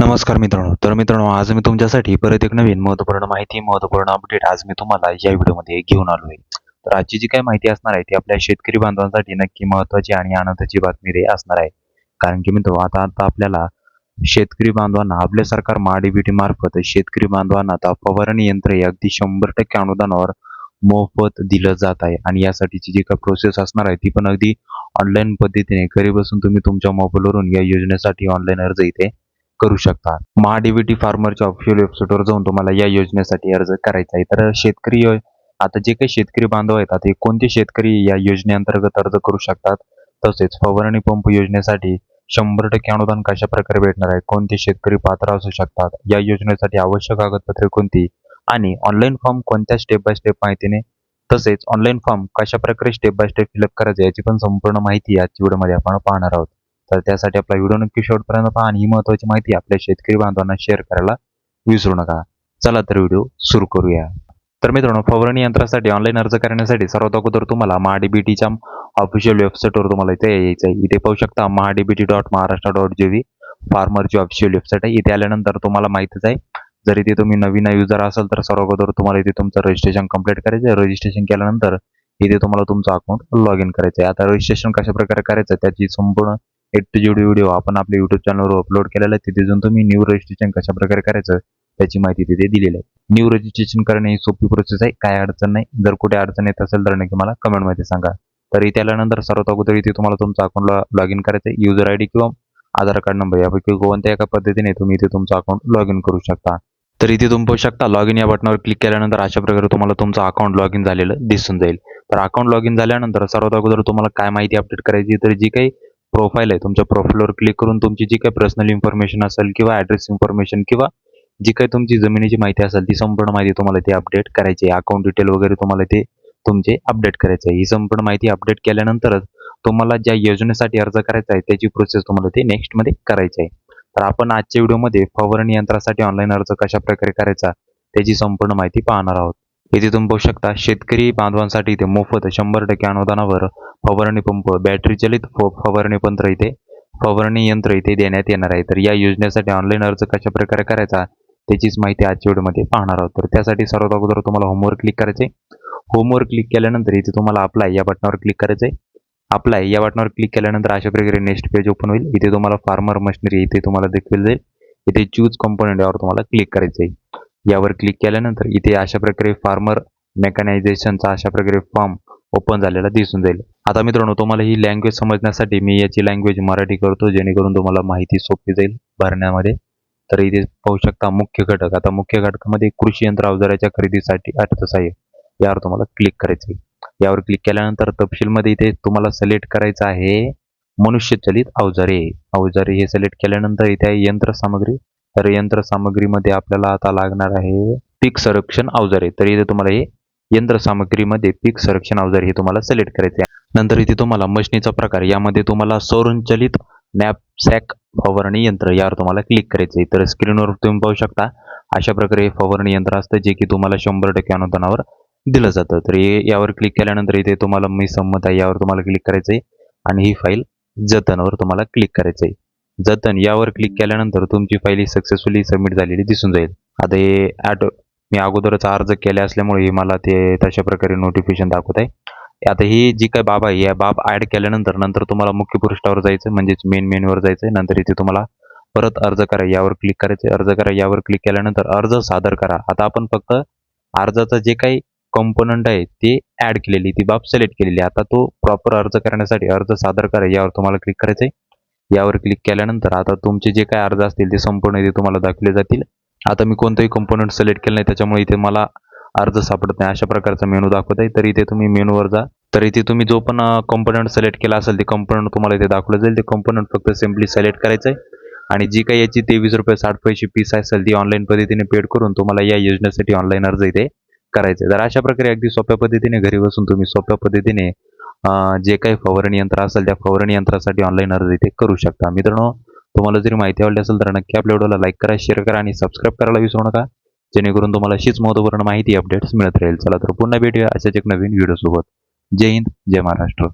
नमस्कार मित्रांनो. तर मित्रांनो आज मी तुमच्यासाठी परत एक नवीन महत्त्वपूर्ण माहिती महत्त्वपूर्ण अपडेट आज मी तुम्हाला या व्हिडिओमध्ये घेऊन आलो आहे. तर आजची जी काही माहिती असणार आहे ती आपल्या शेतकरी बांधवांसाठी नक्की महत्वाची आणि आनंदाची बातमी रे असणार आहे. कारण की मित्र आता आता आपल्याला शेतकरी बांधवांना आपले सरकार महाडीबीटी मार्फत शेतकरी बांधवांना आता फवारणी यंत्र हे अगदी शंभर टक्के अनुदानावर मोफत दिलं जात आहे. आणि यासाठीची जी काही प्रोसेस असणार आहे ती पण अगदी ऑनलाईन पद्धतीने. घरी बसून तुम्ही तुमच्या मोबाईलवरून या योजनेसाठी ऑनलाईन अर्ज इथे करू शकता. महाडीबीटी फार्मरच्या ऑफिशियल वेबसाईटवर जाऊन तुम्हाला या योजनेसाठी अर्ज करायचा आहे. तर शेतकरी आता जे काही शेतकरी बांधव आहेत आता कोणते शेतकरी या योजनेअंतर्गत अर्ज करू शकतात? तसेच फवारणी पंप योजनेसाठी शंभर टक्के अनुदान कशा प्रकारे भेटणार आहे? कोणते शेतकरी पात्र असू शकतात? या योजनेसाठी आवश्यक कागदपत्रे कोणती? आणि ऑनलाईन फॉर्म कोणत्या स्टेप बाय स्टेप माहितीने? तसेच ऑनलाईन फॉर्म कशा प्रकारे स्टेप बाय स्टेप फिलअप करायचे याची पण संपूर्ण माहिती आजच्या व्हिडिओमध्ये आपण पाहणार आहोत. तर त्यासाठी आपला व्हिडिओ नक्की शेवटपर्यंत पहा आणि ही महत्त्वाची माहिती आपल्या शेतकरी बांधवांना शेअर करायला विसरू नका. चला तर व्हिडिओ सुरू करूया. तर मित्रांनो फवारणी यंत्रासाठी ऑनलाईन अर्ज करण्यासाठी सर्वात अगोदर तुम्हाला महाडीबीटीच्या ऑफिशियल वेबसाईटवर तुम्हाला इथे यायचं आहे. इथे पाहू शकता MahaDBT dot Maharashtra dot G V फार्मरची official website आहे. इथे आल्यानंतर तुम्हाला माहितीच आहे. जर इथे तुम्ही नवीन युजर असाल तर सर्व अगोदर तुम्हाला इथे तुमचं रजिस्ट्रेशन कंप्लीट करायचं आहे. रजिस्ट्रेशन केल्यानंतर इथे तुम्हाला तुमचं अकाउंट लॉग इन करायचं आहे. आता रजिस्ट्रेशन कशा प्रकारे करायचं आहे त्याची संपूर्ण एट टू जेड व्हिडिओ आपण आपल्या युट्यूब चॅनलवर अपलोड केलेला आहे. तिथे जाऊन तुम्ही न्यू रजिस्ट्रेशन कशा प्रकारे करायचं त्याची माहिती तिथे दिलेली आहे. न्यू रजिस्ट्रेशन करणे ही सोपी प्रोसेस आहे. काय अडचण नाही. जर कुठे अडचण येत असेल तर नक्की मला कमेंटमध्ये सांगा. तर इथे आल्यानंतर सर्वात अगोदर इथे तुम्हाला तुमचं अकाउंटला लॉग इन करायचं आहे. युजर आय डी किंवा आधार कार्ड नंबर यापैकी कोणत्या एका पद्धतीने तुम्ही इथे तुमचं अकाउंट लॉग इन करू शकता. तर इथे तुम्ही पाहू शकता लॉग इन या बटनावर क्लिक केल्यानंतर अशा प्रकारे तुम्हाला तुमचं अकाउंट लॉग इन झालेलं दिसून जाईल. तर अकाउंट लॉग इन झाल्यानंतर सर्वात अगोदर तुम्हाला काय माहिती अपडेट करायची तर जी काही प्रोफाईल आहे तुमच्या प्रोफाईलवर क्लिक करून तुमची जी काही पर्सनल इन्फॉर्मेशन असेल किंवा ॲड्रेस इन्फॉर्मेशन किंवा जी काही तुमची जमिनीची माहिती असेल ती संपूर्ण माहिती तुम्हाला ते अपडेट करायची आहे. अकाउंट डिटेल वगैरे तुम्हाला ते तुमचे अपडेट करायचे आहे. ही संपूर्ण माहिती अपडेट केल्यानंतरच तुम्हाला ज्या योजनेसाठी अर्ज करायचा आहे त्याची प्रोसेस तुम्हाला ते नेक्स्टमध्ये करायची आहे. तर आपण आजच्या व्हिडिओमध्ये फवारणी यंत्रासाठी ऑनलाईन अर्ज कशा प्रकारे करायचा त्याची संपूर्ण माहिती पाहणार आहोत. इथे तुम्ही पाहू शकता शेतकरी बांधवांसाठी इथे मोफत शंभर टक्के अनुदानावर फवारणी पंप बॅटरी चलित फवारणी पंत्र इथे फवारणी यंत्र इथे देण्यात येणार आहे. तर या योजनेसाठी ऑनलाईन अर्ज कशा प्रकारे करायचा त्याचीच माहिती आजच्या व्हिडिओमध्ये पाहणार आहोत. तर त्यासाठी सर्वात अगोदर तुम्हाला होमवर क्लिक करायचे. होमवर क्लिक केल्यानंतर इथे तुम्हाला अप्लाय या बटनावर क्लिक करायचे. अप्लाय या बटनावर क्लिक केल्यानंतर अशा प्रकारे नेक्स्ट पेज ओपन होईल. इथे तुम्हाला फार्मर मशिनरी इथे तुम्हाला देखील जाईल. इथे चूज कंपोनेंट यावर तुम्हाला क्लिक करायचं आहे. यावर क्लिक केल्यानंतर इथे अशा प्रकारे फार्मर मेकॅनायझेशनचा अशा प्रकारे फॉर्म ओपन झालेला दिसून जाईल. आता मित्रांनो तुम्हाला ही लँग्वेज समजण्यासाठी मी याची लँग्वेज मराठी करतो जेणेकरून तुम्हाला माहिती सोपी जाईल भरण्यामध्ये. तर इथे पाहू शकता मुख्य घटक. आता मुख्य घटकामध्ये कृषी यंत्र अवजाराच्या खरेदीसाठी अर्थसहाय्य यावर तुम्हाला क्लिक करायचे यावर क्लिक केल्यानंतर तपशीलमध्ये इथे तुम्हाला सिलेक्ट करायचं आहे मनुष्यचलित अवजारे. अवजारे हे सिलेक्ट केल्यानंतर इथे यंत्रसामग्री तर यंत्रसामग्रीमध्ये आपल्याला आता लागणार आहे पीक संरक्षण अवजारे. तर इथे तुम्हाला हे यंत्रसामग्रीमध्ये पीक संरक्षण अवजारे हे तुम्हाला सिलेक्ट करायचे आहे. नंतर इथे तुम्हाला मशनीचा प्रकार. यामध्ये तुम्हाला सौरंचलित नॅपसॅक फवारणी यंत्र यावर तुम्हाला क्लिक करायचं आहे. तर स्क्रीनवर तुम्ही पाहू शकता अशा प्रकारे हे फवारणी यंत्र असतं जे की तुम्हाला शंभर टक्के अनुदानावर दिलं जातं. तर हे यावर क्लिक केल्यानंतर इथे तुम्हाला मी संमत आहे यावर तुम्हाला क्लिक करायचं आहे आणि ही फाईल जतनवर तुम्हाला क्लिक करायचं आहे जतन यावर क्लिक केल्यानंतर तुमची फाईल सक्सेसफुली सबमिट झालेली दिसून जाईल. आता हे ॲटो मी अगोदरच अर्ज केला असल्यामुळे हे मला ते तशा प्रकारे नोटिफिकेशन दाखवत आहे. आता ही जी काय बाब आहे या बाब ॲड केल्यानंतर नंतर तुम्हाला मुख्य पृष्ठावर जायचं म्हणजेच मेन मेनवर जायचं नंतर इथे तुम्हाला परत अर्ज करा यावर क्लिक करायचे अर्ज करा यावर क्लिक केल्यानंतर अर्ज सादर करा. आता आपण फक्त अर्जाचा जे काही कंपोनंट आहे ते ॲड केलेली ती बाब सिलेक्ट केलेली आता तो प्रॉपर अर्ज करण्यासाठी अर्ज सादर करा यावर तुम्हाला क्लिक करायचं आहे. यावर क्लिक केल्यानंतर आता तुमचे जे काय अर्ज असतील ते संपूर्ण इथे तुम्हाला दाखवले जातील. आता मी कोणताही कंपोनंट सिलेक्ट केलं नाही त्याच्यामुळे इथे मला अर्ज सापडत नाही. अशा प्रकारचा मेनू दाखवत आहे. तर इथे तुम्ही मेनूवर जा. तर इथे तुम्ही जो पण कंपोनंट सिलेक्ट केला असेल ते कंपोनंट तुम्हाला इथे दाखवलं जाईल. ते कंपोनंट फक्त सिम्पली सिलेक्ट करायचं आहे आणि जी काही याची तेवीस रुपये साठ पैसे फीस असेल ती ऑनलाईन पद्धतीने पेड करून तुम्हाला या योजनेसाठी ऑनलाईन अर्ज इथे करायचं आहे तर अशा प्रकारे अगदी सोप्या पद्धतीने घरी बसून तुम्ही सोप्या पद्धतीने जे काही फवारणी यंत्र असेल त्या फवारणी यंत्रासाठी ऑनलाईन अर्ज इथे करू शकता. मित्रांनो तुम्हाला जरी माहिती आवडली असेल तर नक्की आपल्या व्हिडिओला लाईक करा शेअर करा आणि सबस्क्राईब करायला विसरू नका. जेणेकरून तुम्हाला अशीच महत्त्वपूर्ण माहिती अपडेट्स मिळत राहील. चला तर पुन्हा भेटूया अशाच एक नवीन व्हिडिओ सोबत. जय हिंद जय महाराष्ट्र.